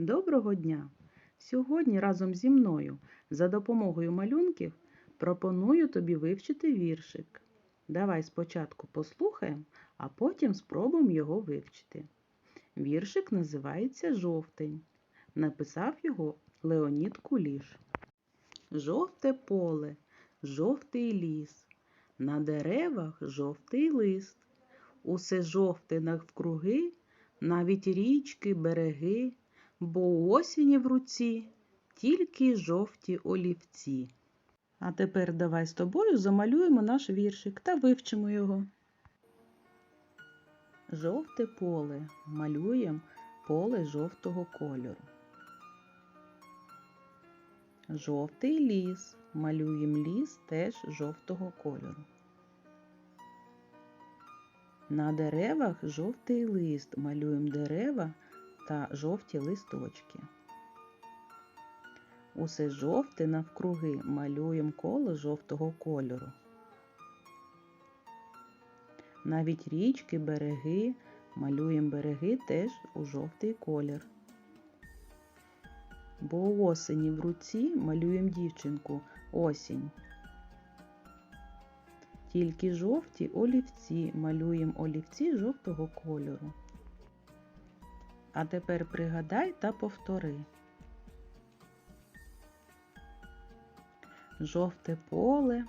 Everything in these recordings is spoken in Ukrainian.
Доброго дня! Сьогодні разом зі мною за допомогою малюнків пропоную тобі вивчити віршик. Давай спочатку послухаємо, а потім спробуємо його вивчити. Віршик називається Жовтень. Написав його Леонід Куліш. Жовте поле, жовтий ліс, на деревах жовтий лист. Усе жовте навкруги, навіть річки, береги, бо у осені в руці тільки жовті олівці. А тепер давай з тобою замалюємо наш віршик та вивчимо його. Жовте поле малюємо поле жовтого кольору. Жовтий ліс малюємо ліс теж жовтого кольору. На деревах жовтий лист малюємо дерева та жовті листочки. Усе жовте навкруги малюємо коло жовтого кольору. Навіть річки, береги малюємо береги теж у жовтий колір. Бо у осені в руці малюємо дівчинку осінь. Тільки жовті олівці малюємо олівці жовтого кольору. А тепер пригадай та повтори. Жовте поле.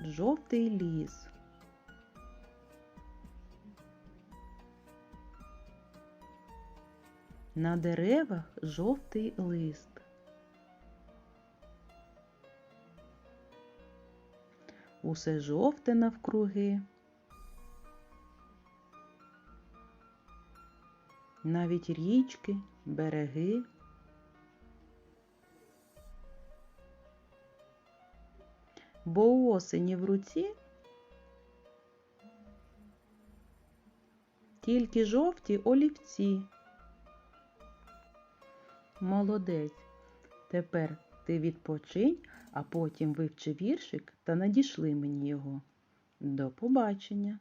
Жовтий ліс. На деревах жовтий лист. Усе жовте навкруги. Навіть річки, береги. Бо у осені в руці тільки жовті олівці. Молодець. Тепер ти відпочинь, а потім вивчи віршик та надішли мені його. До побачення!